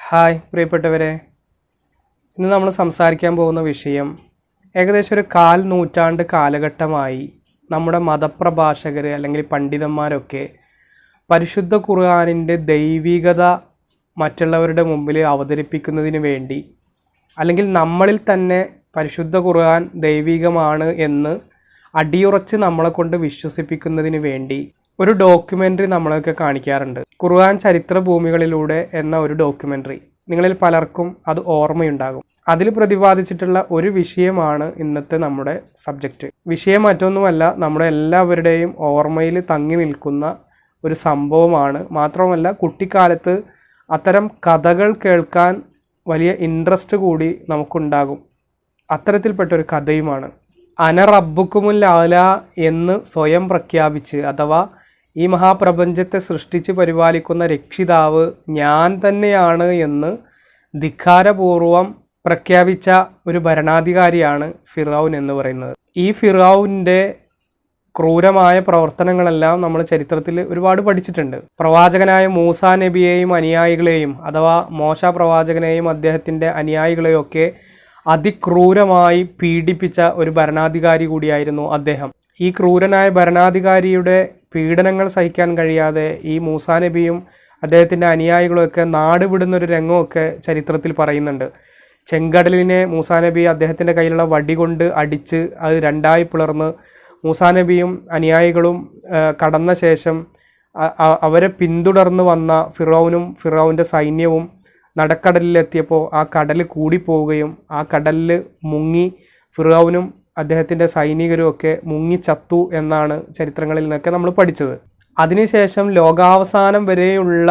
Hi പ്രിയപ്പെട്ടവരെ. ഇന്ന് നമ്മൾ സംസാരിക്കാൻ പോകുന്ന വിഷയം ഏകദേശം ഒരു കാൽ നൂറ്റാണ്ട് കാലഘട്ടമായി നമ്മുടെ മതപ്രഭാഷകർ അല്ലെങ്കിൽ പണ്ഡിതന്മാരൊക്കെ പരിശുദ്ധ ഖുർആാനിന്റെ ദൈവികത മറ്റുള്ളവരുടെ മുമ്പിൽ അവതരിപ്പിക്കുന്നതിന് വേണ്ടി അല്ലെങ്കിൽ നമ്മളിൽ തന്നെ പരിശുദ്ധ ഖുർആൻ ദൈവികമാണ് എന്ന് അടിയുറച്ച് നമ്മളെ കൊണ്ട് വിശ്വസിപ്പിക്കുന്നതിന് വേണ്ടി ഒരു ഡോക്യുമെന്ററി നമ്മളൊക്കെ കാണിക്കാറുണ്ട്. ഖുർആൻ ചരിത്ര ഭൂമികളിലൂടെ എന്ന ഒരു ഡോക്യുമെന്ററി നിങ്ങളിൽ പലർക്കും അത് ഓർമ്മയുണ്ടാകും. അതിൽ പ്രതിപാദിച്ചിട്ടുള്ള ഒരു വിഷയമാണ് ഇന്നത്തെ നമ്മുടെ സബ്ജക്റ്റ്. വിഷയം മറ്റൊന്നുമല്ല നമ്മുടെ എല്ലാവരുടെയും ഓർമ്മയിൽ തങ്ങി നിൽക്കുന്ന ഒരു സംഭവമാണ്. മാത്രമല്ല കുട്ടിക്കാലത്ത് അത്തരം കഥകൾ കേൾക്കാൻ വലിയ ഇൻട്രസ്റ്റ് കൂടി നമുക്കുണ്ടാകും. അത്തരത്തിൽപ്പെട്ട ഒരു കഥയുമാണ്. അന റബ്ബുക്കുമുൽ ആല എന്ന് സ്വയം പ്രഖ്യാപിച്ച് അഥവാ ഈ മഹാപ്രപഞ്ചത്തെ സൃഷ്ടിച്ച് പരിപാലിക്കുന്ന രക്ഷിതാവ് ഞാൻ തന്നെയാണ് എന്ന് ധിക്കാരപൂർവം പ്രഖ്യാപിച്ച ഒരു ഭരണാധികാരിയാണ് ഫിറൌൻ എന്ന് പറയുന്നത്. ഈ ഫിറൌന്റെ ക്രൂരമായ പ്രവർത്തനങ്ങളെല്ലാം നമ്മൾ ചരിത്രത്തിൽ ഒരുപാട് പഠിച്ചിട്ടുണ്ട്. പ്രവാചകനായ മൂസ നബിയെയും അനുയായികളെയും അഥവാ മോശ പ്രവാചകനെയും അദ്ദേഹത്തിന്റെ അനുയായികളെയും ഒക്കെ അതിക്രൂരമായി പീഡിപ്പിച്ച ഒരു ഭരണാധികാരി കൂടിയായിരുന്നു അദ്ദേഹം. ഈ ക്രൂരനായ ഭരണാധികാരിയുടെ പീഡനങ്ങൾ സഹിക്കാൻ കഴിയാതെ ഈ മൂസാ നബിയും അദ്ദേഹത്തിന്റെ അനുയായികളുമൊക്കെ നാട് വിടുന്നൊരു രംഗമൊക്കെ ചരിത്രത്തിൽ പറയുന്നുണ്ട്. ചെങ്കടലിനെ മൂസാ നബി അദ്ദേഹത്തിന്റെ കയ്യിലുള്ള വടി കൊണ്ട് അടിച്ച് അത് രണ്ടായി പിളർന്ന് മൂസാ നബിയും അനുയായികളും കടന്ന ശേഷം അവരെ പിന്തുടർന്ന് വന്ന ഫിറോവിനും ഫിറോവിന്റെ സൈന്യവും നടക്കടലിലെത്തിയപ്പോൾ ആ കടൽ കൂടിപ്പോവുകയും ആ കടലിൽ മുങ്ങി ഫിറാവുനും അദ്ദേഹത്തിന്റെ സൈനികരും ഒക്കെ മുങ്ങിച്ചത്തു എന്നാണ് ചരിത്രങ്ങളിൽ നിന്നൊക്കെ നമ്മൾ പഠിച്ചത്. അതിനുശേഷം ലോകാവസാനം വരെയുള്ള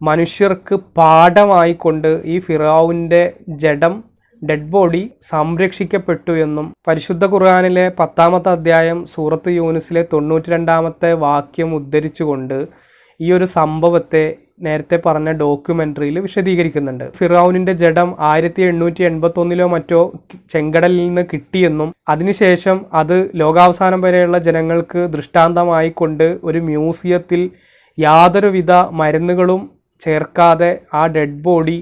മനുഷ്യർക്ക് പാഠമായിക്കൊണ്ട് ഈ ഫിറാവുന്റെ ജഡം ഡെഡ് ബോഡി സംരക്ഷിക്കപ്പെട്ടു എന്നും പരിശുദ്ധ ഖുർആാനിലെ പത്താമത്തെ അധ്യായം സൂറത്ത് യൂനിസിലെ തൊണ്ണൂറ്റി രണ്ടാമത്തെ വാക്യം ഉദ്ധരിച്ചുകൊണ്ട് ഈ ഒരു സംഭവത്തെ നേരത്തെ പറഞ്ഞ ഡോക്യുമെന്ററിയിൽ വിശദീകരിക്കുന്നുണ്ട്. ഫിറൌനിന്റെ ജഡം ആയിരത്തി എണ്ണൂറ്റി എൺപത്തി മറ്റോ ചെങ്കടലിൽ നിന്ന് കിട്ടിയെന്നും അതിനുശേഷം അത് ലോകാവസാനം വരെയുള്ള ജനങ്ങൾക്ക് ദൃഷ്ടാന്തമായി കൊണ്ട് ഒരു മ്യൂസിയത്തിൽ യാതൊരുവിധ മരുന്നുകളും ചേർക്കാതെ ആ ഡെഡ് ബോഡി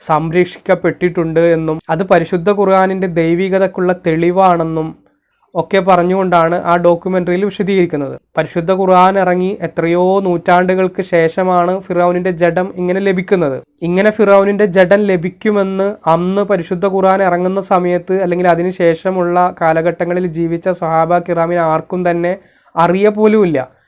സംരക്ഷിക്കപ്പെട്ടിട്ടുണ്ട് എന്നും അത് പരിശുദ്ധ ഖുർആാനിന്റെ ദൈവികതക്കുള്ള തെളിവാണെന്നും ഒക്കെ പറഞ്ഞുകൊണ്ടാണ് ആ ഡോക്യുമെന്ററിയിൽ വിശദീകരിക്കുന്നത്. പരിശുദ്ധ ഖുർആൻ ഇറങ്ങി എത്രയോ നൂറ്റാണ്ടുകൾക്ക് ശേഷമാണ് ഫിറൌനിന്റെ ജഡം ഇങ്ങനെ ലഭിക്കുന്നത്. ഇങ്ങനെ ഫിറൌനിന്റെ ജഡം ലഭിക്കുമെന്ന് അന്ന് പരിശുദ്ധ ഖുർആൻ ഇറങ്ങുന്ന സമയത്ത് അല്ലെങ്കിൽ അതിനുശേഷമുള്ള കാലഘട്ടങ്ങളിൽ ജീവിച്ച സഹാബ കിറാമിന് ആർക്കും തന്നെ അറിയ പോലുമില്ല.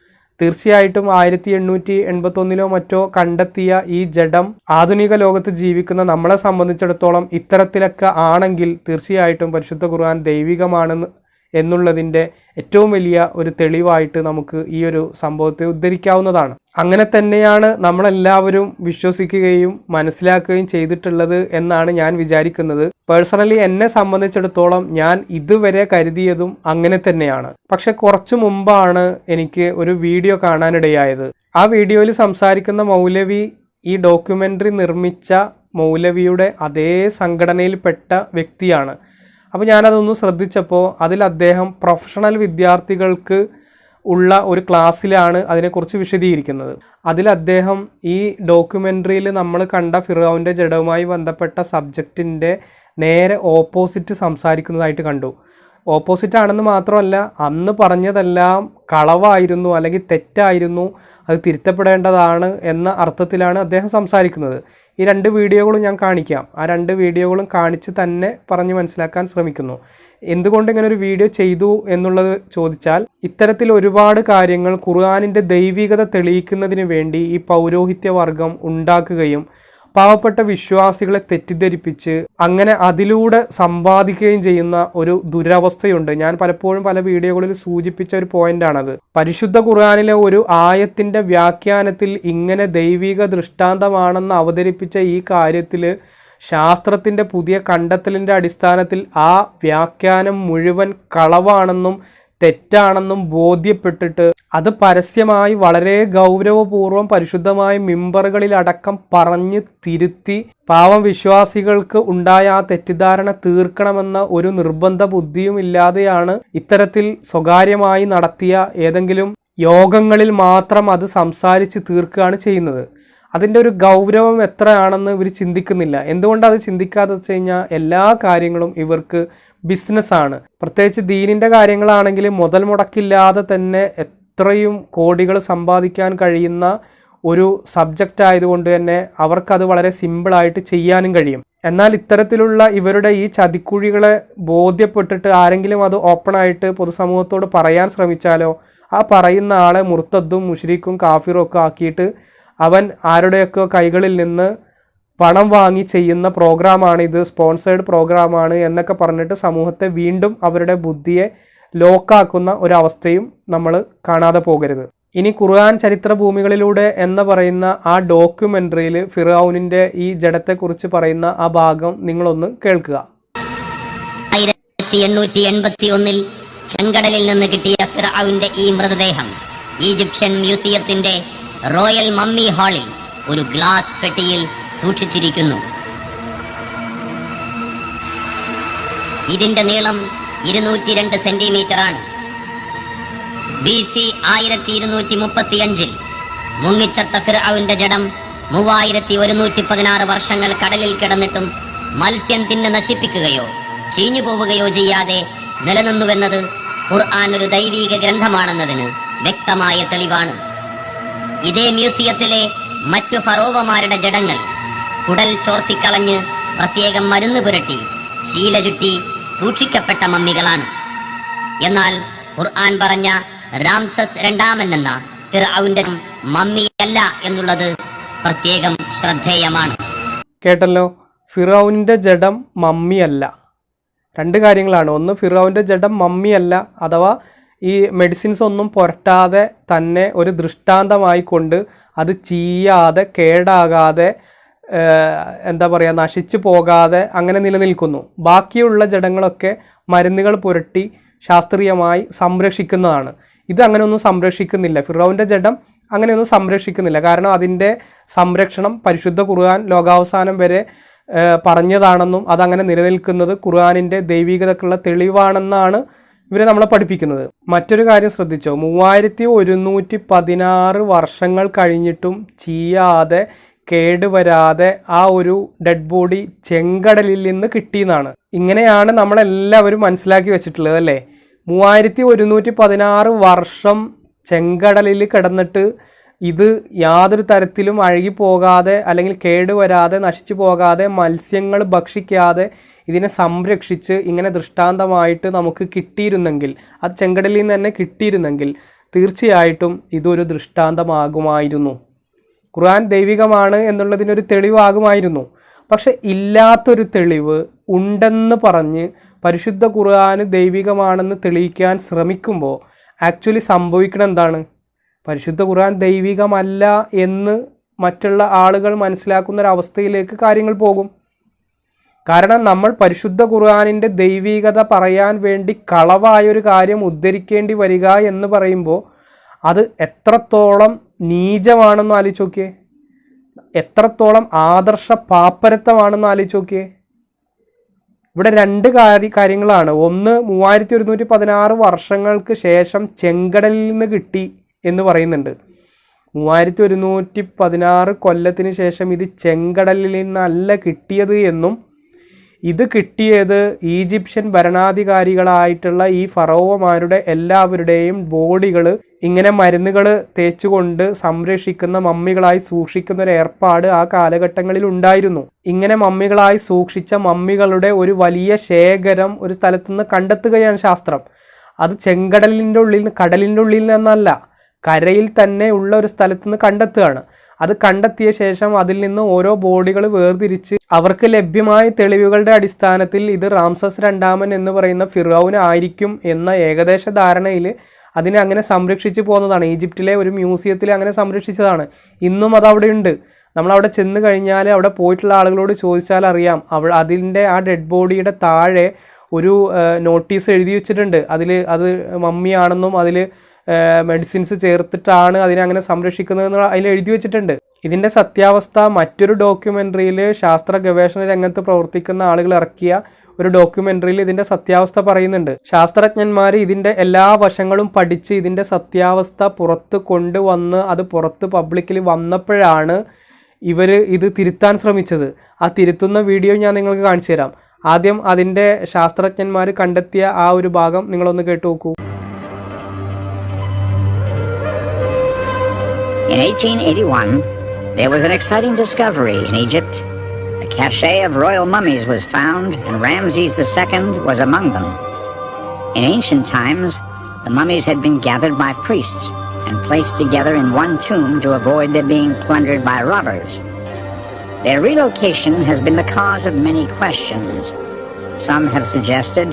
തീർച്ചയായിട്ടും ആയിരത്തി എണ്ണൂറ്റി എൺപത്തൊന്നിലോ മറ്റോ കണ്ടെത്തിയ ഈ ജഡം ആധുനിക ലോകത്ത് ജീവിക്കുന്ന നമ്മളെ സംബന്ധിച്ചിടത്തോളം ഇത്തരത്തിലൊക്കെ ആണെങ്കിൽ തീർച്ചയായിട്ടും പരിശുദ്ധ ഖുർആൻ ദൈവികമാണെന്ന് എന്നുള്ളതിന്റെ ഏറ്റവും വലിയ ഒരു തെളിവായിട്ട് നമുക്ക് ഈ ഒരു സംഭവത്തെ ഉദ്ധരിക്കാവുന്നതാണ്. അങ്ങനെ തന്നെയാണ് നമ്മളെല്ലാവരും വിശ്വസിക്കുകയും മനസ്സിലാക്കുകയും ചെയ്തിട്ടുള്ളത് എന്നാണ് ഞാൻ വിചാരിക്കുന്നത്. പേഴ്സണലി എന്നെ സംബന്ധിച്ചിടത്തോളം ഞാൻ ഇതുവരെ കരുതിയതും അങ്ങനെ തന്നെയാണ്. പക്ഷെ കുറച്ചു മുമ്പാണ് എനിക്ക് ഒരു വീഡിയോ കാണാനിടയായത്. ആ വീഡിയോയിൽ സംസാരിക്കുന്ന മൗലവി ഈ ഡോക്യുമെന്ററി നിർമ്മിച്ച മൗലവിയുടെ അതേ സംഘടനയിൽപ്പെട്ട വ്യക്തിയാണ്. അപ്പോൾ ഞാനതൊന്ന് ശ്രദ്ധിച്ചപ്പോൾ അതിൽ അദ്ദേഹം പ്രൊഫഷണൽ വിദ്യാർത്ഥികൾക്ക് ഉള്ള ഒരു ക്ലാസ്സിലാണ് അതിനെക്കുറിച്ച് വിശദീകരിക്കുന്നത്. അതിൽ അദ്ദേഹം ഈ ഡോക്യുമെന്ററിയിൽ നമ്മൾ കണ്ട ഫിറോവിന്റെ ജഡവുമായി ബന്ധപ്പെട്ട സബ്ജക്റ്റിന്റെ നേരെ ഓപ്പോസിറ്റ് സംസാരിക്കുന്നതായിട്ട് കണ്ടു. ഓപ്പോസിറ്റ് ആണെന്ന് മാത്രമല്ല അന്ന് പറഞ്ഞതെല്ലാം കളവായിരുന്നു അല്ലെങ്കിൽ തെറ്റായിരുന്നു അത് തിരുത്തപ്പെടേണ്ടതാണ് എന്ന അർത്ഥത്തിലാണ് അദ്ദേഹം സംസാരിക്കുന്നത്. ഈ രണ്ട് വീഡിയോകളും ഞാൻ കാണിക്കാം. ആ രണ്ട് വീഡിയോകളും കാണിച്ച് തന്നെ പറഞ്ഞ് മനസ്സിലാക്കാൻ ശ്രമിക്കുന്നു. എന്തുകൊണ്ട് ഇങ്ങനെ ഒരു വീഡിയോ ചെയ്തു എന്നുള്ളത് ചോദിച്ചാൽ ഇത്തരത്തിൽ ഒരുപാട് കാര്യങ്ങൾ ഖുർആാനിന്റെ ദൈവികത തെളിയിക്കുന്നതിന് വേണ്ടി ഈ പൗരോഹിത്യവർഗം ഉണ്ടാക്കുകയും പാവപ്പെട്ട വിശ്വാസികളെ തെറ്റിദ്ധരിപ്പിച്ച് അങ്ങനെ അതിലൂടെ സമ്പാദിക്കുകയും ചെയ്യുന്ന ഒരു ദുരവസ്ഥയുണ്ട്. ഞാൻ പലപ്പോഴും പല വീഡിയോകളിൽ സൂചിപ്പിച്ച ഒരു പോയിന്റാണത്. പരിശുദ്ധ ഖുർആാനിലെ ഒരു ആയത്തിന്റെ വ്യാഖ്യാനത്തിൽ ഇങ്ങനെ ദൈവിക ദൃഷ്ടാന്തമാണെന്ന് അവതരിപ്പിച്ച ഈ കാര്യത്തിൽ ശാസ്ത്രത്തിന്റെ പുതിയ കണ്ടെത്തലിന്റെ അടിസ്ഥാനത്തിൽ ആ വ്യാഖ്യാനം മുഴുവൻ കളവാണെന്നും തെറ്റാണെന്നും ബോധ്യപ്പെട്ടിട്ട് അത് പരസ്യമായി വളരെ ഗൗരവപൂർവം പരിശുദ്ധമായ മിമ്പറുകളിലടക്കം പറഞ്ഞ് തിരുത്തി പാവം വിശ്വാസികൾക്ക് ഉണ്ടായ ആ തെറ്റിദ്ധാരണ തീർക്കണമെന്ന ഒരു നിർബന്ധ ബുദ്ധിയും ഇല്ലാതെയാണ് ഇത്തരത്തിൽ സ്വകാര്യമായി നടത്തിയ ഏതെങ്കിലും യോഗങ്ങളിൽ മാത്രം അത് സംസാരിച്ച് തീർക്കുകയാണ് ചെയ്യുന്നത്. അതിന്റെ ഒരു ഗൗരവം എത്രയാണെന്ന് ഇവർ ചിന്തിക്കുന്നില്ല. എന്തുകൊണ്ട് അത് ചിന്തിക്കാതെ വെച്ച് കഴിഞ്ഞാൽ എല്ലാ കാര്യങ്ങളും ഇവർക്ക് ബിസിനസ്സാണ്. പ്രത്യേകിച്ച് ദീനിന്റെ കാര്യങ്ങളാണെങ്കിൽ മുതൽ മുടക്കില്ലാതെ തന്നെ എത്രയും കോടികൾ സമ്പാദിക്കാൻ കഴിയുന്ന ഒരു സബ്ജക്റ്റ് ആയതുകൊണ്ട് തന്നെ അവർക്കത് വളരെ സിമ്പിളായിട്ട് ചെയ്യാനും കഴിയും. എന്നാൽ ഇത്തരത്തിലുള്ള ഇവരുടെ ഈ ചതിക്കുഴികളെ ബോധ്യപ്പെട്ടിട്ട് ആരെങ്കിലും അത് ഓപ്പണായിട്ട് പൊതുസമൂഹത്തോട് പറയാൻ ശ്രമിച്ചാലോ ആ പറയുന്ന ആളെ മുർത്തദ്ദും മുഷ്രീഖും കാഫിറും ഒക്കെ ആക്കിയിട്ട് അവൻ ആരുടെയൊക്കെ കൈകളിൽ നിന്ന് പണം വാങ്ങി ചെയ്യുന്ന പ്രോഗ്രാമാണ് ഇത് സ്പോൺസേഡ് പ്രോഗ്രാമാണ് എന്നൊക്കെ പറഞ്ഞിട്ട് സമൂഹത്തെ വീണ്ടും അവരുടെ ബുദ്ധിയെ ലോക്കാക്കുന്ന ഒരവസ്ഥയും നമ്മൾ കാണാതെ പോകരുത്. ഇനി ഖുർആൻ ചരിത്ര ഭൂമികളിലൂടെ എന്ന് പറയുന്ന ആ ഡോക്യുമെന്ററിയിൽ ഫിറൌനിന്റെ ഈ ജഡത്തെക്കുറിച്ച് പറയുന്ന ആ ഭാഗം നിങ്ങളൊന്ന് കേൾക്കുക. ആയിരത്തി എണ്ണൂറ്റി എൺപത്തി ഒന്നിൽ ചെങ്കടലിൽ നിന്ന് കിട്ടിയ ഫിറൌന്റെ ഈ മൃതദേഹം ഈജിപ്ഷ്യൻ മ്യൂസിയത്തിന്റെ റോയൽ മമ്മി ഹാളിൽ ഒരു ഗ്ലാസ് പെട്ടിയിൽ സൂക്ഷിച്ചിരിക്കുന്നു. ഇതിന്റെ നീളം ഇരുന്നൂറ്റി രണ്ട് സെന്റിമീറ്റർ ആണ് ബി സി ആയിരത്തി ഇരുന്നൂറ്റി മുപ്പത്തി അഞ്ചിൽ മുങ്ങിച്ചത്ത ഫിറൌന്റെ ജഡം മൂവായിരത്തി ഒരുന്നൂറ്റി പതിനാറ് വർഷങ്ങൾ കടലിൽ കിടന്നിട്ടും മത്സ്യം തിന്ന് നശിപ്പിക്കുകയോ ചീഞ്ഞു പോവുകയോ ചെയ്യാതെ നിലനിന്നുവെന്നത് ഖുർആൻ ഒരു ദൈവീക ഗ്രന്ഥമാണെന്നതിന് വ്യക്തമായ തെളിവാണ്. ഇതേ മ്യൂസിയത്തിലെ മറ്റു ഫറോവമാരുടെ ജഡങ്ങൾ കുടൽ ചോർത്തിക്കളഞ്ഞ് പ്രത്യേകം മരുന്ന് പുരട്ടി ശീല ചുറ്റി സൂക്ഷിക്കപ്പെട്ട മമ്മികളാണ്. എന്നാൽ ഖുർആൻ പറഞ്ഞ രാംസസ് രണ്ടാമൻ എന്ന ഫിർഔന്റെ മമ്മിയല്ല എന്നുള്ളത് പ്രത്യേകം ശ്രദ്ധേയമാണ്. കേട്ടല്ലോ? ഫിറൌനിന്റെ ജഡം മമ്മിയല്ല രണ്ട് കാര്യങ്ങളാണ്. ഒന്ന് ഫിറൌന്റെ ജഡം മമ്മിയല്ല അഥവാ ഈ മെഡിസിൻസ് ഒന്നും പുരട്ടാതെ തന്നെ ഒരു ദൃഷ്ടാന്തമായി കൊണ്ട് അത് ചീയാതെ കേടാകാതെ എന്താ പറയുക നശിച്ചു പോകാതെ അങ്ങനെ നിലനിൽക്കുന്നു. ബാക്കിയുള്ള ജഡങ്ങളൊക്കെ മരുന്നുകൾ പുരട്ടി ശാസ്ത്രീയമായി സംരക്ഷിക്കുന്നതാണ്. ഇത് അങ്ങനെയൊന്നും സംരക്ഷിക്കുന്നില്ല. ഫിറോവിന്റെ ജഡം അങ്ങനെയൊന്നും സംരക്ഷിക്കുന്നില്ല. കാരണം അതിന്റെ സംരക്ഷണം പരിശുദ്ധ ഖുർആൻ ലോകാവസാനം വരെ പറഞ്ഞതാണെന്നും അതങ്ങനെ നിലനിൽക്കുന്നത് ഖുർആാനിന്റെ ദൈവികതക്കുള്ള തെളിവാണെന്നാണ് ഇവരെ നമ്മളെ പഠിപ്പിക്കുന്നത്. മറ്റൊരു കാര്യം ശ്രദ്ധിച്ചോ? മൂവായിരത്തി ഒരുന്നൂറ്റി പതിനാറ് വർഷങ്ങൾ കഴിഞ്ഞിട്ടും ചീയാതെ കേടുവരാതെ ആ ഒരു ഡെഡ് ബോഡി ചെങ്കടലിൽ നിന്ന് കിട്ടിയെന്നാണ്. ഇങ്ങനെയാണ് നമ്മളെല്ലാവരും മനസ്സിലാക്കി വെച്ചിട്ടുള്ളത് അല്ലേ? മൂവായിരത്തി ഒരുന്നൂറ്റി പതിനാറ് വർഷം ചെങ്കടലിൽ കിടന്നിട്ട് ഇത് യാതൊരു തരത്തിലും അഴുകി പോകാതെ അല്ലെങ്കിൽ കേടുവരാതെ നശിച്ചു പോകാതെ മത്സ്യങ്ങൾ ഭക്ഷിക്കാതെ ഇതിനെ സംരക്ഷിച്ച് ഇങ്ങനെ ദൃഷ്ടാന്തമായിട്ട് നമുക്ക് കിട്ടിയിരുന്നെങ്കിൽ അത് ചെങ്കടലിൽ നിന്ന് തന്നെ കിട്ടിയിരുന്നെങ്കിൽ തീർച്ചയായിട്ടും ഇതൊരു ദൃഷ്ടാന്തമാകുമായിരുന്നു. ഖുർആൻ ദൈവികമാണ് എന്നുള്ളതിനൊരു തെളിവാകുമായിരുന്നു. പക്ഷെ ഇല്ലാത്തൊരു തെളിവ് ഉണ്ടെന്ന് പറഞ്ഞ് പരിശുദ്ധ ഖുർആൻ ദൈവികമാണെന്ന് തെളിയിക്കാൻ ശ്രമിക്കുമ്പോൾ ആക്ച്വലി സംഭവിക്കണം എന്താണ്? പരിശുദ്ധ ഖുർആൻ ദൈവികമല്ല എന്ന് മറ്റുള്ള ആളുകൾ മനസ്സിലാക്കുന്ന ഒരു അവസ്ഥയിലേക്ക് കാര്യങ്ങൾ പോകും. കാരണം നമ്മൾ പരിശുദ്ധ ഖുർആാനിന്റെ ദൈവികത പറയാൻ വേണ്ടി കളവായൊരു കാര്യം ഉദ്ധരിക്കേണ്ടി വരിക എന്ന് പറയുമ്പോൾ അത് എത്രത്തോളം നീചമാണെന്ന് ആലോചിച്ച് നോക്കിയേ. എത്രത്തോളം ആദർശ പാപ്പരത്വമാണെന്ന് ആലോചിച്ച് നോക്കിയേ. ഇവിടെ രണ്ട് കാര്യ കാര്യങ്ങളാണ്. ഒന്ന് മൂവായിരത്തി ഒരുന്നൂറ്റി പതിനാറ് വർഷങ്ങൾക്ക് ശേഷം ചെങ്കടലിൽ നിന്ന് കിട്ടി എന്ന് പറയുന്നുണ്ട്. മൂവായിരത്തി ഒരുന്നൂറ്റി പതിനാറ് കൊല്ലത്തിന് ശേഷം ഇത് ചെങ്കടലിൽ നിന്നല്ല കിട്ടിയത് എന്നും ഇത് കിട്ടിയത് ഈജിപ്ഷ്യൻ ഭരണാധികാരികളായിട്ടുള്ള ഈ ഫറോവമാരുടെ എല്ലാവരുടെയും ബോഡികൾ ഇങ്ങനെ മരുന്നുകൾ തേച്ചുകൊണ്ട് സംരക്ഷിക്കുന്ന മമ്മികളായി സൂക്ഷിക്കുന്ന ഒരു ഏർപ്പാട് ആ കാലഘട്ടങ്ങളിൽ ഉണ്ടായിരുന്നു. ഇങ്ങനെ മമ്മികളായി സൂക്ഷിച്ച മമ്മികളുടെ ഒരു വലിയ ശേഖരം ഒരു സ്ഥലത്തുനിന്ന് കണ്ടെത്തുകയാണ് ശാസ്ത്രം. അത് ചെങ്കടലിന്റെ ഉള്ളിൽ കടലിന്റെ ഉള്ളിൽ നിന്നല്ല കരയിൽ തന്നെ ഉള്ള ഒരു സ്ഥലത്തുനിന്ന് കണ്ടെത്തുകയാണ്. അത് കണ്ടെത്തിയ ശേഷം അതിൽ നിന്ന് ഓരോ ബോഡികൾ വേർതിരിച്ച് അവർക്ക് ലഭ്യമായ തെളിവുകളുടെ അടിസ്ഥാനത്തിൽ ഇത് റാംസസ് രണ്ടാമൻ എന്ന് പറയുന്ന ഫിറൌന് ആയിരിക്കും എന്ന ഏകദേശ ധാരണയിൽ അതിനെ അങ്ങനെ സംരക്ഷിച്ചു പോകുന്നതാണ്. ഈജിപ്തിലെ ഒരു മ്യൂസിയത്തിൽ അങ്ങനെ സംരക്ഷിച്ചതാണ്. ഇന്നും അത് അവിടെ ഉണ്ട്. നമ്മളവിടെ ചെന്ന് കഴിഞ്ഞാൽ അവിടെ പോയിട്ടുള്ള ആളുകളോട് ചോദിച്ചാൽ അറിയാം. അവ അതിന്റെ ആ ഡെഡ് ബോഡിയുടെ താഴെ ഒരു നോട്ടീസ് എഴുതി വെച്ചിട്ടുണ്ട്. അതിൽ അത് മമ്മിയാണെന്നും അതിൽ മെഡിസിൻസ് ചേർത്തിട്ടാണ് അതിനെ അങ്ങനെ സംരക്ഷിക്കുന്നതെന്ന് അതിൽ എഴുതി വെച്ചിട്ടുണ്ട്. ഇതിന്റെ സത്യാവസ്ഥ മറ്റൊരു ഡോക്യുമെന്ററിയിൽ ശാസ്ത്ര ഗവേഷണ രംഗത്ത് പ്രവർത്തിക്കുന്ന ആളുകൾ ഇറക്കിയ ഒരു ഡോക്യുമെന്ററിയിൽ ഇതിന്റെ സത്യാവസ്ഥ പറയുന്നുണ്ട്. ശാസ്ത്രജ്ഞന്മാർ ഇതിന്റെ എല്ലാ വശങ്ങളും പഠിച്ച് ഇതിന്റെ സത്യാവസ്ഥ പുറത്ത് കൊണ്ടുവന്ന് അത് പുറത്ത് പബ്ലിക്കിൽ വന്നപ്പോഴാണ് ഇവർ ഇത് തിരുത്താൻ ശ്രമിച്ചത്. ആ തിരുത്തുന്ന വീഡിയോ ഞാൻ നിങ്ങൾക്ക് കാണിച്ചു തരാം. ആദ്യം അതിന്റെ ശാസ്ത്രജ്ഞന്മാർ കണ്ടെത്തിയ ആ ഒരു ഭാഗം നിങ്ങളൊന്ന് കേട്ടു നോക്കൂ. In 1881, there was an exciting discovery in Egypt. A cache of royal mummies was found, and Ramses II was among them. In ancient times, the mummies had been gathered by priests and placed together in one tomb to avoid their being plundered by robbers. Their relocation has been the cause of many questions. Some have suggested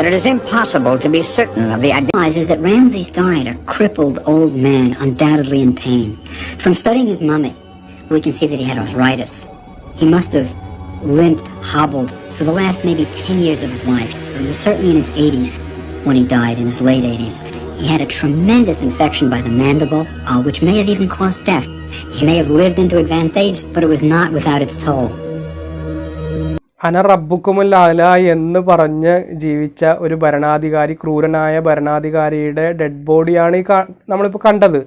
that it is impossible to be certain of the identity. that Ramses died a crippled old man, undoubtedly in pain. From studying his mummy, we can see that he had arthritis. He must have limped, hobbled for the last maybe 10 years of his life. He was certainly in his 80s when he died, in his late 80s. He had a tremendous infection by the mandible, uh, which may have even caused death. He may have lived into advanced age, but it was not without its toll. അന റബ്ബുക്കുമുൽ അല എന്ന് പറഞ്ഞ് ജീവിച്ച ഒരു ഭരണാധികാരി ക്രൂരനായ ഭരണാധികാരിയുടെ dead ബോഡിയാണ് ഈ നമ്മളിപ്പോൾ കണ്ടത്.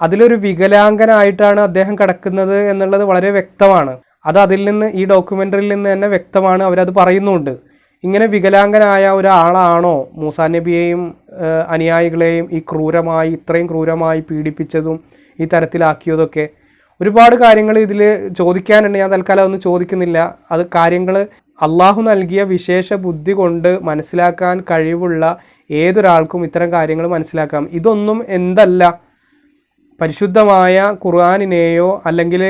അതിലൊരു വികലാംഗനായിട്ടാണ് അദ്ദേഹം കിടക്കുന്നത് എന്നുള്ളത് വളരെ വ്യക്തമാണ്. അത് അതിൽ നിന്ന് ഈ ഡോക്യുമെന്ററിയിൽ നിന്ന് തന്നെ വ്യക്തമാണ് അവരത് പറയുന്നുണ്ട്. ഇങ്ങനെ വികലാംഗനായ ഒരാളാണോ മൂസാ നബിയെയും അനുയായികളെയും ഈ ക്രൂരമായി ഇത്രയും ക്രൂരമായി പീഡിപ്പിച്ചതും ഈ തരത്തിലാക്കിയതൊക്കെ? ഒരുപാട് കാര്യങ്ങൾ ഇതിൽ ചോദിക്കാനുണ്ട് ഞാൻ തൽക്കാലം ഒന്നും ചോദിക്കുന്നില്ല. അത് കാര്യങ്ങൾ അള്ളാഹു നൽകിയ വിശേഷ ബുദ്ധി കൊണ്ട് മനസ്സിലാക്കാൻ കഴിവുള്ള ഏതൊരാൾക്കും ഇത്തരം കാര്യങ്ങൾ മനസ്സിലാക്കാം. ഇതൊന്നും എന്തല്ല. പരിശുദ്ധമായ ഖുർആാനിനെയോ അല്ലെങ്കിൽ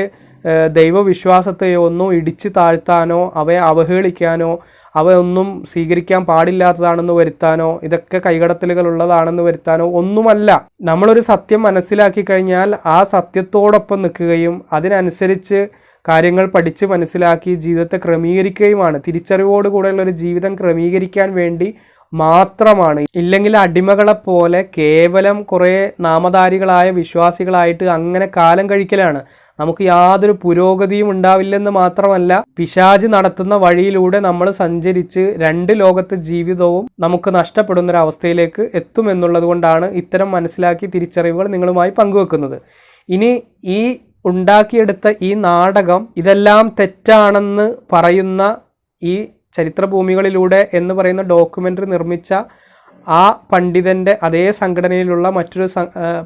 ദൈവവിശ്വാസത്തെയോ ഒന്നും ഇടിച്ചു താഴ്ത്താനോ അവയെ അവഹേളിക്കാനോ അവയൊന്നും സ്വീകരിക്കാൻ പാടില്ലാത്തതാണെന്ന് വരുത്താനോ ഇതൊക്കെ കൈകടത്തലുകൾ ഉള്ളതാണെന്ന് വരുത്താനോ ഒന്നുമല്ല. നമ്മളൊരു സത്യം മനസ്സിലാക്കി കഴിഞ്ഞാൽ ആ സത്യത്തോടൊപ്പം നിൽക്കുകയും അതിനനുസരിച്ച് കാര്യങ്ങൾ പഠിച്ച് മനസ്സിലാക്കി ജീവിതത്തെ ക്രമീകരിക്കുകയുമാണ്. തിരിച്ചറിവോടുകൂടെയുള്ള ഒരു ജീവിതം ക്രമീകരിക്കാൻ വേണ്ടി മാത്രമാണ്. ഇല്ലെങ്കിൽ അടിമകളെ പോലെ കേവലം കുറേ നാമധാരികളായ വിശ്വാസികളായിട്ട് അങ്ങനെ കാലം കഴിക്കലാണ്. നമുക്ക് യാതൊരു പുരോഗതിയും ഉണ്ടാവില്ലെന്ന് മാത്രമല്ല പിശാജ് നടത്തുന്ന വഴിയിലൂടെ നമ്മൾ സഞ്ചരിച്ച് രണ്ട് ലോകത്തെ ജീവിതവും നമുക്ക് നഷ്ടപ്പെടുന്ന ഒരു അവസ്ഥയിലേക്ക് എത്തുമെന്നുള്ളത് കൊണ്ടാണ് ഇത്തരം മനസ്സിലാക്കി തിരിച്ചറിവുകൾ നിങ്ങളുമായി പങ്കുവെക്കുന്നത്. ഇനി ഈ ഉണ്ടാക്കിയെടുത്ത ഈ നാടകം ഇതെല്ലാം തെറ്റാണെന്ന് പറയുന്ന ഈ ചരിത്രഭൂമികളിലൂടെ എന്ന് പറയുന്ന ഡോക്യുമെന്ററി നിർമ്മിച്ച ആ പണ്ഡിതന്റെ അതേ സംഘടനയിലുള്ള മറ്റൊരു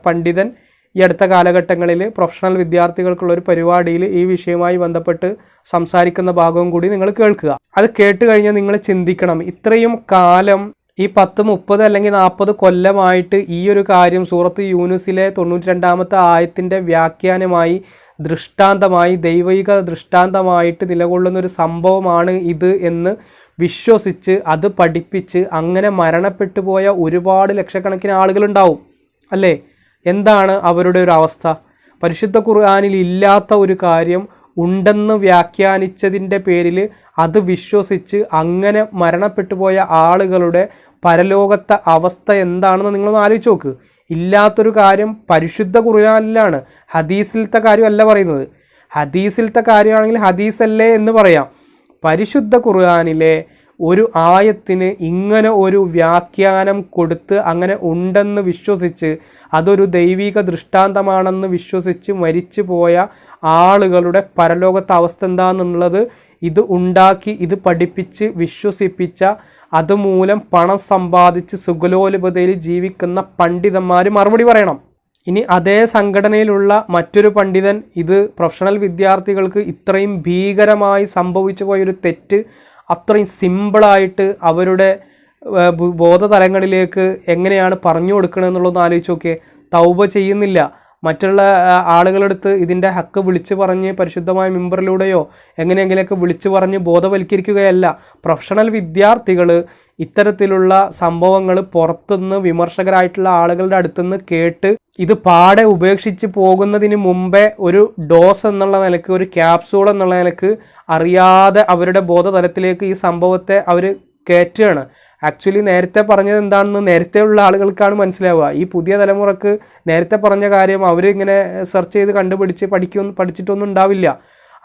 പണ്ഡിതൻ ഈ അടുത്ത കാലഘട്ടങ്ങളിൽ പ്രൊഫഷണൽ വിദ്യാർത്ഥികൾക്കുള്ള ഒരു പരിപാടിയിൽ ഈ വിഷയവുമായി ബന്ധപ്പെട്ട് സംസാരിക്കുന്ന ഭാഗവും കൂടി നിങ്ങൾ കേൾക്കുക. അത് കേട്ട് കഴിഞ്ഞാൽ നിങ്ങൾ ചിന്തിക്കണം. ഇത്രയും കാലം ഈ പത്ത് മുപ്പത് അല്ലെങ്കിൽ നാൽപ്പത് കൊല്ലമായിട്ട് ഈ ഒരു കാര്യം സൂറത്ത് യൂനുസിലെ തൊണ്ണൂറ്റി രണ്ടാമത്തെ ആയത്തിന്റെ വ്യാഖ്യാനമായി ദൃഷ്ടാന്തമായി ദൈവിക ദൃഷ്ടാന്തമായിട്ട് നിലകൊള്ളുന്ന ഒരു സംഭവമാണ് ഇത് എന്ന് വിശ്വസിച്ച് അത് പഠിപ്പിച്ച് അങ്ങനെ മരണപ്പെട്ടു പോയ ഒരുപാട് ലക്ഷക്കണക്കിന് ആളുകളുണ്ടാവും അല്ലേ? എന്താണ് അവരുടെ ഒരു അവസ്ഥ? പരിശുദ്ധ ഖുർആാനിൽ ഇല്ലാത്ത ഒരു കാര്യം ഉണ്ടെന്ന് വ്യാഖ്യാനിച്ചതിന്റെ പേരിൽ അത് വിശ്വസിച്ച് അങ്ങനെ മരണപ്പെട്ടു പോയ ആളുകളുടെ പരലോകത്തെ അവസ്ഥ എന്താണെന്ന് നിങ്ങളൊന്ന് ആലോചിച്ച് നോക്ക്. ഇല്ലാത്തൊരു കാര്യം പരിശുദ്ധ ഖുർആാനിലാണ്. ഹദീസിലത്തെ കാര്യമല്ല പറയുന്നത്. ഹദീസിലത്തെ കാര്യമാണെങ്കിൽ ഹദീസല്ലേ എന്ന് പറയാം. പരിശുദ്ധ ഖുർആാനിലെ ഒരു ആയത്തിന് ഇങ്ങനെ ഒരു വ്യാഖ്യാനം കൊടുത്ത് അങ്ങനെ ഉണ്ടെന്ന് വിശ്വസിച്ച് അതൊരു ദൈവിക ദൃഷ്ടാന്തമാണെന്ന് വിശ്വസിച്ച് മരിച്ചു പോയ ആളുകളുടെ പരലോകത്തെ അവസ്ഥ എന്താണെന്നുള്ളത് ഇത് ഉണ്ടാക്കി ഇത് പഠിപ്പിച്ച് വിശ്വസിപ്പിച്ച അതുമൂലം പണം സമ്പാദിച്ച് സുഗലോലുപതയിൽ ജീവിക്കുന്ന പണ്ഡിതന്മാർ മറുപടി പറയണം. ഇനി അതേ സംഘടനയിലുള്ള മറ്റൊരു പണ്ഡിതൻ ഇത് പ്രൊഫഷണൽ വിദ്യാർത്ഥികൾക്ക് ഇത്രയും ഭീകരമായി സംഭവിച്ചു പോയൊരു തെറ്റ് അത്രയും സിമ്പിളായിട്ട് അവരുടെ ബോധതലങ്ങളിലേക്ക് എങ്ങനെയാണ് പറഞ്ഞു കൊടുക്കണമെന്നുള്ളതൊന്ന് ആലോചിച്ച് നോക്കിയേ. തൗബ ചെയ്യുന്നില്ല. മറ്റുള്ള ആളുകളെടുത്ത് ഇതിന്റെ ഹക്ക് വിളിച്ചു പറഞ്ഞ് പരിശുദ്ധമായ മെമ്പറിലൂടെയോ എങ്ങനെയെങ്കിലുമൊക്കെ വിളിച്ചു പറഞ്ഞ് ബോധവൽക്കരിക്കുകയല്ല. പ്രൊഫഷണൽ വിദ്യാർത്ഥികൾ ഇത്തരത്തിലുള്ള സംഭവങ്ങൾ പുറത്തുനിന്ന് വിമർശകരായിട്ടുള്ള ആളുകളുടെ അടുത്തുനിന്ന് കേട്ട് ഇത് പാടെ ഉപേക്ഷിച്ച് പോകുന്നതിന് മുമ്പേ ഒരു ഡോസ് എന്നുള്ള നിലയ്ക്ക് ഒരു ക്യാപ്സൂൾ എന്നുള്ള നിലയ്ക്ക് അറിയാതെ അവരുടെ ബോധതലത്തിലേക്ക് ഈ സംഭവത്തെ അവർ കയറ്റുകയാണ്. ആക്ച്വലി നേരത്തെ പറഞ്ഞത് എന്താണെന്ന് നേരത്തെ ഉള്ള ആളുകൾക്കാണ് മനസ്സിലാവുക. ഈ പുതിയ തലമുറയ്ക്ക് നേരത്തെ പറഞ്ഞ കാര്യം അവരിങ്ങനെ സെർച്ച് ചെയ്ത് കണ്ടുപിടിച്ച് പഠിക്കും പഠിച്ചിട്ടൊന്നും ഉണ്ടാവില്ല.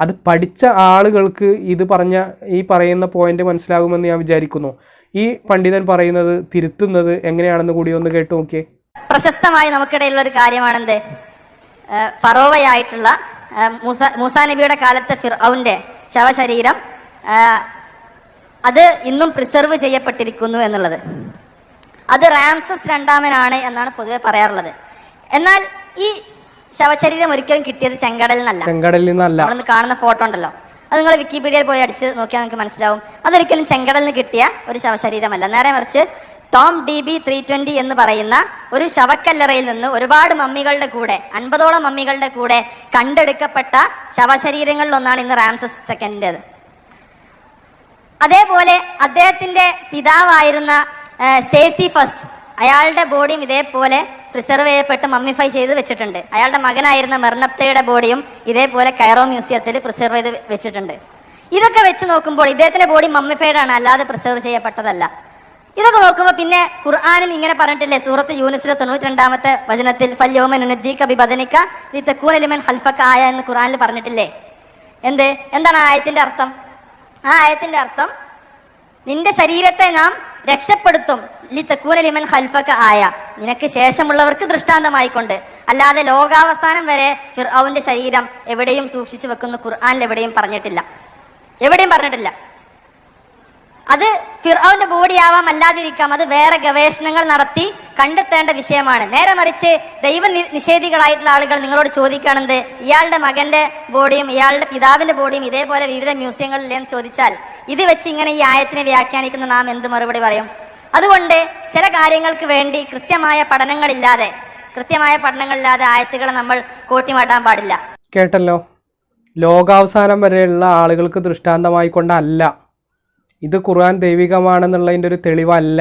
അത് പഠിച്ച ആളുകൾക്ക് ഇത് പറഞ്ഞ ഈ പറയുന്ന പോയിന്റ് മനസ്സിലാകുമെന്ന് ഞാൻ വിചാരിക്കുന്നു. ഈ പണ്ഡിതൻ പറയുന്നത് തിരുത്തുന്നത് എങ്ങനെയാണെന്ന് കൂടി ഒന്ന് കേട്ടു നോക്കിയേ. പ്രശസ്തമായി നമുക്കിടയിലുള്ള ഒരു കാര്യമാണെന്ത്? ഫറോവയായിട്ടുള്ള മൂസ മൂസാ നബിയുടെ കാലത്തെ ഫിർഔന്റെ ശവശരീരം അത് ഇന്നും പ്രിസർവ് ചെയ്യപ്പെട്ടിരിക്കുന്നു എന്നുള്ളത്. അത് റാംസസ് രണ്ടാമനാണ് എന്നാണ് പൊതുവെ പറയാറുള്ളത്. എന്നാൽ ഈ ശവശരീരം ഒരിക്കലും കിട്ടിയത് ചെങ്കടലിൽ നിന്നല്ല ചെങ്കടലിൽ നിന്നല്ല അവിടെ കാണുന്ന ഫോട്ടോ ഉണ്ടല്ലോ. അത് നിങ്ങൾ വിക്കിപീഡിയയിൽ പോയി അടിച്ച് നോക്കിയാൽ നിങ്ങൾക്ക് മനസ്സിലാവും. അതൊരിക്കലും ചെങ്കടലിൽ നിന്ന് കിട്ടിയ ഒരു ശവശരീരമല്ല. നേരെ മറിച്ച് Tom D B three twenty എന്ന് പറയുന്ന ഒരു ശവക്കല്ലറയിൽ നിന്ന് ഒരുപാട് മമ്മികളുടെ കൂടെ അൻപതോളം മമ്മികളുടെ കൂടെ കണ്ടെടുക്കപ്പെട്ട ശവശരീരങ്ങളിലൊന്നാണ് ഇന്ന് റാംസസ് സെക്കൻഡേത് അതേപോലെ അദ്ദേഹത്തിന്റെ പിതാവായിരുന്ന സേത്തി ഫസ്റ്റ്. അയാളുടെ ബോഡിയും ഇതേപോലെ പ്രിസർവ് ചെയ്യപ്പെട്ട് മമ്മിഫൈ ചെയ്ത് വെച്ചിട്ടുണ്ട്. അയാളുടെ മകനായിരുന്ന മെർണപ്തയുടെ ബോഡിയും ഇതേപോലെ കൈറോ മ്യൂസിയത്തിൽ പ്രിസർവ് ചെയ്ത് വെച്ചിട്ടുണ്ട്. ഇതൊക്കെ വെച്ച് നോക്കുമ്പോൾ ഇദ്ദേഹത്തിന്റെ ബോഡി മമ്മിഫൈഡ് ആണ് അല്ലാതെ പ്രിസർവ് ചെയ്യപ്പെട്ടതല്ല. ഇതൊക്കെ നോക്കുമ്പോൾ പിന്നെ ഖുർആാനിൽ ഇങ്ങനെ പറഞ്ഞിട്ടില്ലേ സൂറത്ത് യൂനിസിലെ തൊണ്ണൂറ്റി രണ്ടാമത്തെ വചനത്തിൽ ഫല്യോമനുജിക്ക കബി ബദനിക്ക തെക്കൂനലിമൻ ഹൽഫക്ക ആയ എന്ന് ഖുർആാനിൽ പറഞ്ഞിട്ടില്ലേ? എന്ത്? എന്താണ് ആയത്തിന്റെ അർത്ഥം? ആ ആയത്തിന്റെ അർത്ഥം നിന്റെ ശരീരത്തെ നാം രക്ഷപ്പെടുത്തും. ലി തെക്കൂനലിമൻ ഹൽഫക്ക ആയ. നിനക്ക് ശേഷമുള്ളവർക്ക് ദൃഷ്ടാന്തമായിക്കൊണ്ട്. അല്ലാതെ ലോകാവസാനം വരെ ഫിർഔന്റെ ശരീരം എവിടെയും സൂക്ഷിച്ചു വെക്കുന്ന ഖുർആാനിൽ എവിടെയും പറഞ്ഞിട്ടില്ല. എവിടെയും പറഞ്ഞിട്ടില്ല. അത് ഫിർഔന്റെ ബോഡി ആവാം അല്ലാതിരിക്കാം. അത് വേറെ ഗവേഷണങ്ങൾ നടത്തി കണ്ടെത്തേണ്ട വിഷയമാണ്. നേരെ മറിച്ച് ദൈവ നിഷേധികളായിട്ടുള്ള ആളുകൾ നിങ്ങളോട് ചോദിക്കണത് ഇയാളുടെ മകന്റെ ബോഡിയും ഇയാളുടെ പിതാവിന്റെ ബോഡിയും ഇതേപോലെ വിവിധ മ്യൂസിയങ്ങളിലേന്ന് ചോദിച്ചാൽ ഇത് വെച്ച് ഇങ്ങനെ ഈ ആയത്തിനെ വ്യാഖ്യാനിക്കുന്ന നാം എന്ത് മറുപടി പറയും? അതുകൊണ്ട് ചില കാര്യങ്ങൾക്ക് വേണ്ടി കൃത്യമായ പഠനങ്ങളില്ലാതെ കൃത്യമായ പഠനങ്ങളില്ലാതെ ആയത്തുകളെ നമ്മൾ കൂട്ടിമാട്ടാൻ പാടില്ല. കേട്ടല്ലോ. ലോകാവസാനം വരെയുള്ള ആളുകൾക്ക് ദൃഷ്ടാന്തമായി കൊണ്ടല്ല. ഇത് ഖുർആൻ ദൈവികമാണെന്നുള്ളതിന്റെ ഒരു തെളിവല്ല.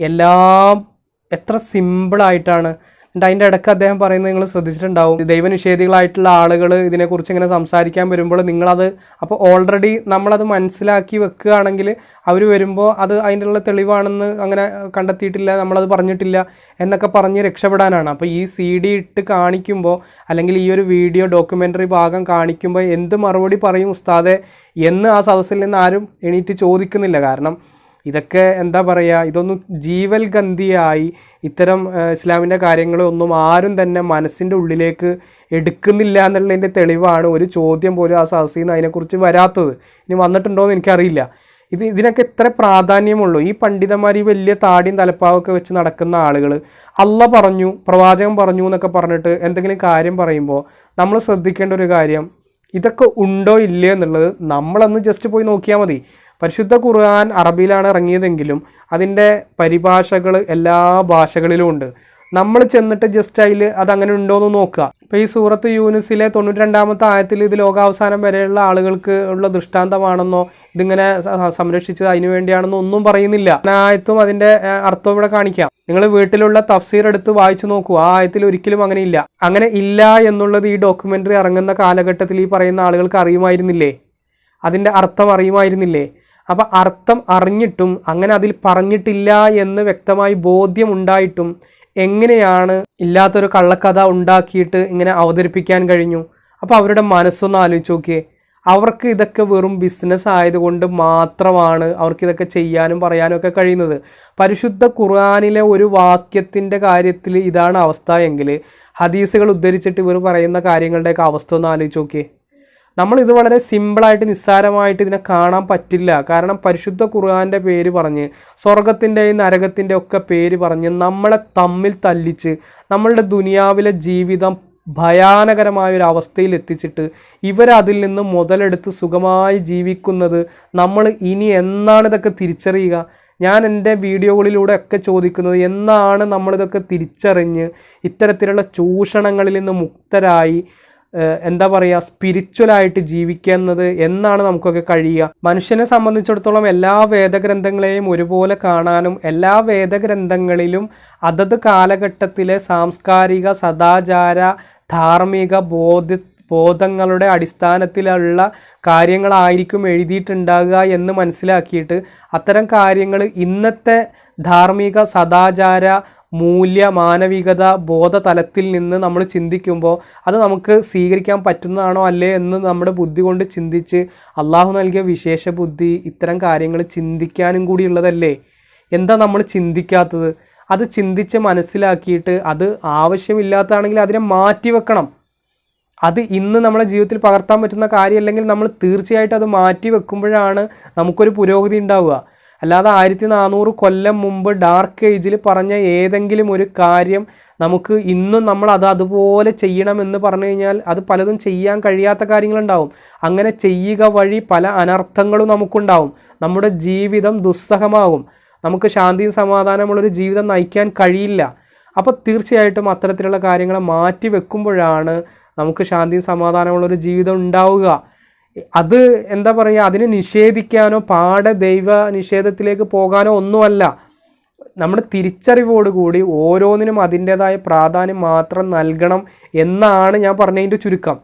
എല്ലാം എത്ര സിമ്പിളായിട്ടാണ് എന്നിട്ട് അതിന്റെ ഇടയ്ക്ക് അദ്ദേഹം പറയുന്നത് നിങ്ങൾ ശ്രദ്ധിച്ചിട്ടുണ്ടാവും. ദൈവനിഷേധികളായിട്ടുള്ള ആളുകൾ ഇതിനെക്കുറിച്ച് ഇങ്ങനെ സംസാരിക്കാൻ വരുമ്പോൾ നിങ്ങളത് അപ്പോൾ ഓൾറെഡി നമ്മളത് മനസ്സിലാക്കി വെക്കുകയാണെങ്കിൽ അവർ വരുമ്പോൾ അത് അതിനുള്ള തെളിവാണെന്ന് അങ്ങനെ കണ്ടെത്തിയിട്ടില്ല നമ്മളത് പറഞ്ഞിട്ടില്ല എന്നൊക്കെ പറഞ്ഞ് രക്ഷപ്പെടാനാണ്. അപ്പോൾ ഈ സി ഡി ഇട്ട് കാണിക്കുമ്പോൾ അല്ലെങ്കിൽ ഈ ഒരു വീഡിയോ ഡോക്യുമെന്ററി ഭാഗം കാണിക്കുമ്പോൾ എന്ത് മറുപടി പറയും ഉസ്താദെ എന്ന് ആ സദസ്സിൽ നിന്ന് ആരും എണീറ്റ് ചോദിക്കുന്നില്ല. കാരണം ഇതൊക്കെ എന്താ പറയുക ഇതൊന്നും ജീവൽ ഗന്ധിയായി ഇത്തരം ഇസ്ലാമിന്റെ കാര്യങ്ങളൊന്നും ആരും തന്നെ മനസ്സിന്റെ ഉള്ളിലേക്ക് എടുക്കുന്നില്ല എന്നുള്ളതിന്റെ തെളിവാണ് ഒരു ചോദ്യം പോലും ആ സദസ്സിൽ നിന്ന് അതിനെക്കുറിച്ച് വരാത്തത്. ഇനി വന്നിട്ടുണ്ടോ എന്ന് എനിക്കറിയില്ല. ഇത് ഇതിനൊക്കെ എത്ര പ്രാധാന്യമുള്ളൂ? ഈ പണ്ഡിതന്മാർ ഈ വലിയ താടിയും തലപ്പാവൊക്കെ വെച്ച് നടക്കുന്ന ആളുകൾ അല്ല പറഞ്ഞു പ്രവാചകൻ പറഞ്ഞു എന്നൊക്കെ പറഞ്ഞിട്ട് എന്തെങ്കിലും കാര്യം പറയുമ്പോൾ നമ്മൾ ശ്രദ്ധിക്കേണ്ട ഒരു കാര്യം ഇതൊക്കെ ഉണ്ടോ ഇല്ലയോ എന്നുള്ളത് നമ്മളൊന്ന് ജസ്റ്റ് പോയി നോക്കിയാൽ മതി. പരിശുദ്ധ ഖുർആൻ അറബിയിലാണ് ഇറങ്ങിയതെങ്കിലും അതിന്റെ പരിഭാഷകൾ എല്ലാ ഭാഷകളിലും ഉണ്ട്. നമ്മൾ ചെന്നിട്ട് ജസ്റ്റ് അതിൽ അത് അങ്ങനെ ഉണ്ടോ എന്ന് നോക്കുക. ഇപ്പോൾ ഈ സൂറത്ത് യൂനിസിലെ തൊണ്ണൂറ്റി രണ്ടാമത്തെ ആയത്തിൽ ഇത് ലോകാവസാനം വരെയുള്ള ആളുകൾക്ക് ഉള്ള ദൃഷ്ടാന്തമാണെന്നോ ഇതിങ്ങനെ സംരക്ഷിച്ചത് അതിനു വേണ്ടിയാണെന്നോ ഒന്നും പറയുന്നില്ല. ആയത്തും അതിന്റെ അർത്ഥം ഇവിടെ കാണിക്കാം. നിങ്ങൾ വീട്ടിലുള്ള തഫ്സീർ എടുത്ത് വായിച്ചു നോക്കൂ. ആ ആയത്തിൽ ഒരിക്കലും അങ്ങനെ ഇല്ല അങ്ങനെ ഇല്ല എന്നുള്ളത് ഈ ഡോക്യുമെന്ററി ഇറങ്ങുന്ന കാലഘട്ടത്തിൽ ഈ പറയുന്ന ആളുകൾക്ക് അറിയുമായിരുന്നില്ലേ? അതിന്റെ അർത്ഥം അറിയുമായിരുന്നില്ലേ? അപ്പം അർത്ഥം അറിഞ്ഞിട്ടും അങ്ങനെ അതിൽ പറഞ്ഞിട്ടില്ല എന്ന് വ്യക്തമായി ബോധ്യമുണ്ടായിട്ടും എങ്ങനെയാണ് ഇല്ലാത്തൊരു കള്ളക്കഥ ഉണ്ടാക്കിയിട്ട് ഇങ്ങനെ അവതരിപ്പിക്കാൻ കഴിഞ്ഞു? അപ്പോൾ അവരുടെ മനസ്സൊന്ന് ആലോചിച്ച് നോക്കിയേ. അവർക്ക് ഇതൊക്കെ വെറും ബിസിനസ് ആയതുകൊണ്ട് മാത്രമാണ് അവർക്ക് ഇതൊക്കെ ചെയ്യാനും പറയാനും ഒക്കെ കഴിയുന്നത്. പരിശുദ്ധ ഖുർആാനിലെ ഒരു വാക്യത്തിന്റെ കാര്യത്തിൽ ഇതാണ് അവസ്ഥ എങ്കിൽ ഹദീസുകൾ ഉദ്ധരിച്ചിട്ട് ഇവർ പറയുന്ന കാര്യങ്ങളുടെയൊക്കെ അവസ്ഥ ഒന്ന് ആലോചിച്ച് നോക്കിയേ. നമ്മൾ ഇത് വളരെ സിമ്പിളായിട്ട് നിസ്സാരമായിട്ട് ഇതിനെ കാണാൻ പറ്റില്ല. കാരണം പരിശുദ്ധ ഖുർആാന്റെ പേര് പറഞ്ഞ് സ്വർഗത്തിന്റെയും നരകത്തിന്റെ ഒക്കെ പേര് പറഞ്ഞ് നമ്മളെ തമ്മിൽ തല്ലിച്ച് നമ്മളുടെ ദുനിയാവിലെ ജീവിതം ഭയാനകരമായ ഒരു അവസ്ഥയിൽ എത്തിച്ചിട്ട് ഇവരതിൽ നിന്ന് മുതലെടുത്ത് സുഖമായി ജീവിക്കുന്നത് നമ്മൾ ഇനി എന്നാണ് ഇതൊക്കെ തിരിച്ചറിയുക? ഞാൻ എന്റെ വീഡിയോകളിലൂടെ ഒക്കെ ചോദിക്കുന്നത് എന്നാണ് നമ്മളിതൊക്കെ തിരിച്ചറിഞ്ഞ് ഇത്തരത്തിലുള്ള ചൂഷണങ്ങളിൽ നിന്ന് മുക്തരായി എന്താ പറയുക സ്പിരിച്വലായിട്ട് ജീവിക്കുന്നത് എന്നാണ് നമുക്കൊക്കെ കഴിയുക. മനുഷ്യനെ സംബന്ധിച്ചിടത്തോളം എല്ലാ വേദഗ്രന്ഥങ്ങളെയും ഒരുപോലെ കാണാനും എല്ലാ വേദഗ്രന്ഥങ്ങളിലും അതത് കാലഘട്ടത്തിലെ സാംസ്കാരിക സദാചാര ധാർമ്മിക ബോധ ബോധങ്ങളുടെ അടിസ്ഥാനത്തിലുള്ള കാര്യങ്ങളായിരിക്കും എഴുതിയിട്ടുണ്ടാകുക എന്ന് മനസ്സിലാക്കിയിട്ട് അത്തരം കാര്യങ്ങൾ ഇന്നത്തെ ധാർമ്മിക സദാചാര മൂല്യ മാനവികത ബോധതലത്തിൽ നിന്ന് നമ്മൾ ചിന്തിക്കുമ്പോൾ അത് നമുക്ക് സ്വീകരിക്കാൻ പറ്റുന്നതാണോ അല്ലേ എന്ന് നമ്മുടെ ബുദ്ധി കൊണ്ട് ചിന്തിച്ച് അള്ളാഹു നൽകിയ വിശേഷ ബുദ്ധി ഇത്തരം കാര്യങ്ങൾ ചിന്തിക്കാനും കൂടിയുള്ളതല്ലേ എന്താ നമ്മൾ ചിന്തിക്കാത്തത്? അത് ചിന്തിച്ച് മനസ്സിലാക്കിയിട്ട് അത് ആവശ്യമില്ലാത്തതാണെങ്കിൽ അതിനെ മാറ്റി വെക്കണം. അത് ഇന്ന് നമ്മുടെ ജീവിതത്തിൽ പകർത്താൻ പറ്റുന്ന കാര്യമല്ലെങ്കിൽ നമ്മൾ തീർച്ചയായിട്ടും അത് മാറ്റി വെക്കുമ്പോഴാണ് നമുക്കൊരു പുരോഗതി ഉണ്ടാവുക. അല്ലാതെ ആയിരത്തി നാനൂറ് കൊല്ലം മുമ്പ് ഡാർക്ക് ഏജിൽ പറഞ്ഞ ഏതെങ്കിലും ഒരു കാര്യം നമുക്ക് ഇന്നും നമ്മൾ അത് അതുപോലെ ചെയ്യണമെന്ന് പറഞ്ഞു കഴിഞ്ഞാൽ അത് പലതും ചെയ്യാൻ കഴിയാത്ത കാര്യങ്ങളുണ്ടാവും. അങ്ങനെ ചെയ്യുക വഴി പല അനർത്ഥങ്ങളും നമുക്കുണ്ടാവും. നമ്മുടെ ജീവിതം ദുസ്സഹമാകും. നമുക്ക് ശാന്തിയും സമാധാനമുള്ളൊരു ജീവിതം നയിക്കാൻ കഴിയില്ല. അപ്പോൾ തീർച്ചയായിട്ടും അത്തരത്തിലുള്ള കാര്യങ്ങളെ മാറ്റി വെക്കുമ്പോഴാണ് നമുക്ക് ശാന്തിയും സമാധാനമുള്ളൊരു ജീവിതം ഉണ്ടാവുക. അത് എന്താ പറയുക അതിനെ നിഷേധിക്കാനോ പാടെ ദൈവ നിഷേധത്തിലേക്ക് പോകാനോ ഒന്നുമല്ല. നമ്മുടെ തിരിച്ചറിവോടുകൂടി ഓരോന്നിനും അതിന്റേതായ പ്രാധാന്യം മാത്രം നൽകണം എന്നാണ് ഞാൻ പറഞ്ഞതിന്റെ ചുരുക്കം.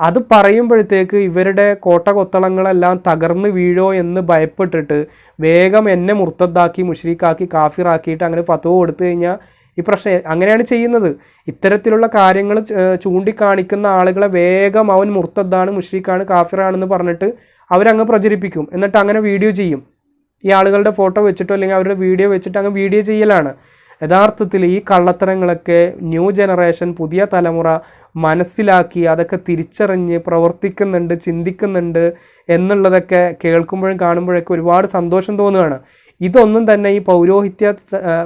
അത് പറയുമ്പോഴത്തേക്ക് ഇവരുടെ കോട്ട കൊത്തളങ്ങളെല്ലാം തകർന്ന് വീഴോ എന്ന് ഭയപ്പെട്ടിട്ട് വേഗം എന്നെ മുർത്തദ്ദാക്കി മുഷ്രീഖാക്കി കാഫിറാക്കിയിട്ട് അങ്ങനെ ഫത്തുവ കൊടുത്തു കഴിഞ്ഞാൽ ഈ പ്രശ്നം അങ്ങനെയാണ് ചെയ്യുന്നത്. ഇത്തരത്തിലുള്ള കാര്യങ്ങൾ ചൂണ്ടിക്കാണിക്കുന്ന ആളുകളെ വേഗം അവൻ മുർത്തദ്ദാണ് മുഷ്രീഖാണ് കാഫിറാണെന്ന് പറഞ്ഞിട്ട് അവരങ്ങ് പ്രചരിപ്പിക്കും. എന്നിട്ട് അങ്ങനെ വീഡിയോ ചെയ്യും. ഈ ആളുകളുടെ ഫോട്ടോ വെച്ചിട്ടോ അല്ലെങ്കിൽ അവരുടെ വീഡിയോ വെച്ചിട്ട് അങ്ങ് വീഡിയോ ചെയ്യലാണ്. യഥാർത്ഥത്തിൽ ഈ കള്ളത്തരങ്ങളൊക്കെ ന്യൂ ജനറേഷൻ പുതിയ തലമുറ മനസ്സിലാക്കി അതൊക്കെ തിരിച്ചറിഞ്ഞ് പ്രവർത്തിക്കുന്നുണ്ട് ചിന്തിക്കുന്നുണ്ട് എന്നുള്ളതൊക്കെ കേൾക്കുമ്പോഴും കാണുമ്പോഴൊക്കെ ഒരുപാട് സന്തോഷം തോന്നുകയാണ്. ഇതൊന്നും തന്നെ ഈ പൗരോഹിത്യ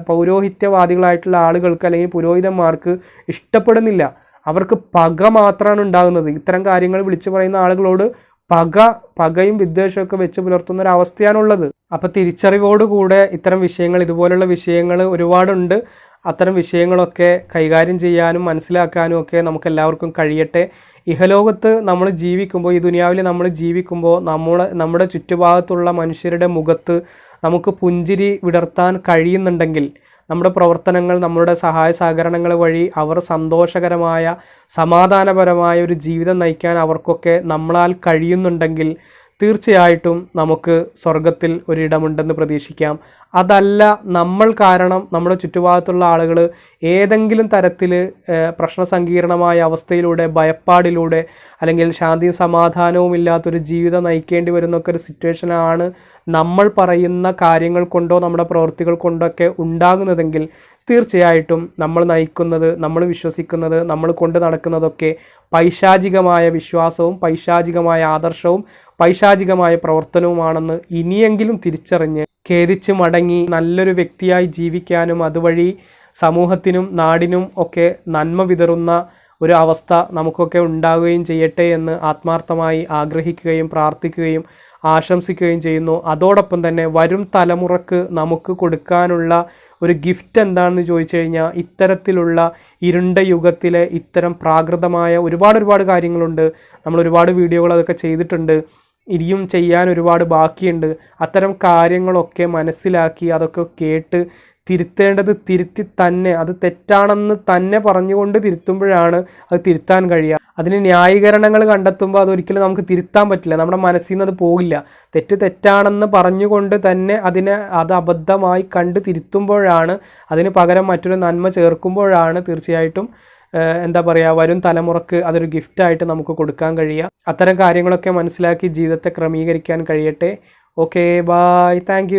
പൗരോഹിത്യവാദികളായിട്ടുള്ള ആളുകൾക്ക് അല്ലെങ്കിൽ പുരോഹിതന്മാർക്ക് ഇഷ്ടപ്പെടുന്നില്ല. അവർക്ക് പക മാത്രമാണ് ഉണ്ടാകുന്നത്. ഇത്തരം കാര്യങ്ങൾ വിളിച്ചു പറയുന്ന ആളുകളോട് പക പകയും വിദ്വേഷമൊക്കെ വെച്ച് പുലർത്തുന്ന ഒരു അവസ്ഥയാണുള്ളത് അപ്പോൾ തിരിച്ചറിവോടുകൂടെ ഇത്തരം വിഷയങ്ങൾ ഇതുപോലുള്ള വിഷയങ്ങൾ ഒരുപാടുണ്ട്. അത്തരം വിഷയങ്ങളൊക്കെ കൈകാര്യം ചെയ്യാനും മനസ്സിലാക്കാനും ഒക്കെ നമുക്ക് എല്ലാവർക്കും കഴിയട്ടെ. ഇഹലോകത്ത് നമ്മൾ ജീവിക്കുമ്പോൾ ഈ ദുനിയാവിൽ നമ്മൾ ജീവിക്കുമ്പോൾ നമ്മുടെ നമ്മുടെ ചുറ്റുഭാഗത്തുള്ള മനുഷ്യരുടെ മുഖത്ത് നമുക്ക് പുഞ്ചിരി വിടർത്താൻ കഴിയുന്നുണ്ടെങ്കിൽ നമ്മുടെ പ്രവർത്തനങ്ങൾ നമ്മുടെ സഹായ സഹകരണങ്ങൾ വഴി അവർ സന്തോഷകരമായ സമാധാനപരമായ ഒരു ജീവിതം നയിക്കാൻ അവർക്കൊക്കെ നമ്മളാൽ കഴിയുന്നുണ്ടെങ്കിൽ തീർച്ചയായിട്ടും നമുക്ക് സ്വർഗത്തിൽ ഒരിടമുണ്ടെന്ന് പ്രതീക്ഷിക്കാം. അതല്ല നമ്മൾ കാരണം നമ്മുടെ ചുറ്റുഭാഗത്തുള്ള ആളുകൾ ഏതെങ്കിലും തരത്തിൽ പ്രശ്ന സങ്കീർണമായ അവസ്ഥയിലൂടെ ഭയപ്പാടിലൂടെ അല്ലെങ്കിൽ ശാന്തിയും സമാധാനവും ഇല്ലാത്തൊരു ജീവിതം നയിക്കേണ്ടി വരുന്നൊക്കെ ഒരു സിറ്റുവേഷനാണ് നമ്മൾ പറയുന്ന കാര്യങ്ങൾ കൊണ്ടോ നമ്മുടെ പ്രവൃത്തികൾ കൊണ്ടൊക്കെ ഉണ്ടാകുന്നതെങ്കിൽ തീർച്ചയായിട്ടും നമ്മൾ നയിക്കുന്നത് നമ്മൾ വിശ്വസിക്കുന്നത് നമ്മൾ കൊണ്ട് നടക്കുന്നതൊക്കെ പൈശാചികമായ വിശ്വാസവും പൈശാചികമായ ആദർശവും പൈശാചികമായ പ്രവർത്തനവുമാണെന്ന് ഇനിയെങ്കിലും തിരിച്ചറിഞ്ഞ് ഖേദിച്ച് മടങ്ങി നല്ലൊരു വ്യക്തിയായി ജീവിക്കാനും അതുവഴി സമൂഹത്തിനും നാടിനും ഒക്കെ നന്മ വിതറുന്ന ഒരു അവസ്ഥ നമുക്കൊക്കെ ഉണ്ടാവുകയും ചെയ്യട്ടെ എന്ന് ആത്മാർത്ഥമായി ആഗ്രഹിക്കുകയും പ്രാർത്ഥിക്കുകയും ആശംസിക്കുകയും ചെയ്യുന്നു. അതോടൊപ്പം തന്നെ വരും തലമുറയ്ക്ക് നമുക്ക് കൊടുക്കാനുള്ള ഒരു ഗിഫ്റ്റ് എന്താണെന്ന് ചോദിച്ചു കഴിഞ്ഞാൽ ഇത്തരത്തിലുള്ള ഇരുണ്ട യുഗത്തിലെ ഇത്തരം പ്രാകൃതമായ ഒരുപാട് ഒരുപാട് കാര്യങ്ങളുണ്ട്. നമ്മൾ ഒരുപാട് വീഡിയോകൾ അതൊക്കെ ചെയ്തിട്ടുണ്ട്. ഇനിയും ചെയ്യാൻ ഒരുപാട് ബാക്കിയുണ്ട്. അത്തരം കാര്യങ്ങളൊക്കെ മനസ്സിലാക്കി അതൊക്കെ കേട്ട് തിരുത്തേണ്ടത് തിരുത്തി തന്നെ. അത് തെറ്റാണെന്ന് തന്നെ പറഞ്ഞുകൊണ്ട് തിരുത്തുമ്പോഴാണ് അത് തിരുത്താൻ കഴിയുക. അതിന് ന്യായീകരണങ്ങൾ കണ്ടെത്തുമ്പോൾ അതൊരിക്കലും നമുക്ക് തിരുത്താൻ പറ്റില്ല. നമ്മുടെ മനസ്സിൽ നിന്ന് അത് പോകില്ല. തെറ്റ് തെറ്റാണെന്ന് പറഞ്ഞുകൊണ്ട് തന്നെ അതിനെ അത് അബദ്ധമായി കണ്ട് തിരുത്തുമ്പോഴാണ് അതിന് പകരം മറ്റൊരു നന്മ ചേർക്കുമ്പോഴാണ് തീർച്ചയായിട്ടും എന്താ പറയുക വരും തലമുറയ്ക്ക് അതൊരു ഗിഫ്റ്റായിട്ട് നമുക്ക് കൊടുക്കാൻ കഴിയുക അത്തരം കാര്യങ്ങളൊക്കെ മനസ്സിലാക്കി ജീവിതത്തെ ക്രമീകരിക്കാൻ കഴിയട്ടെ. Okay bye thank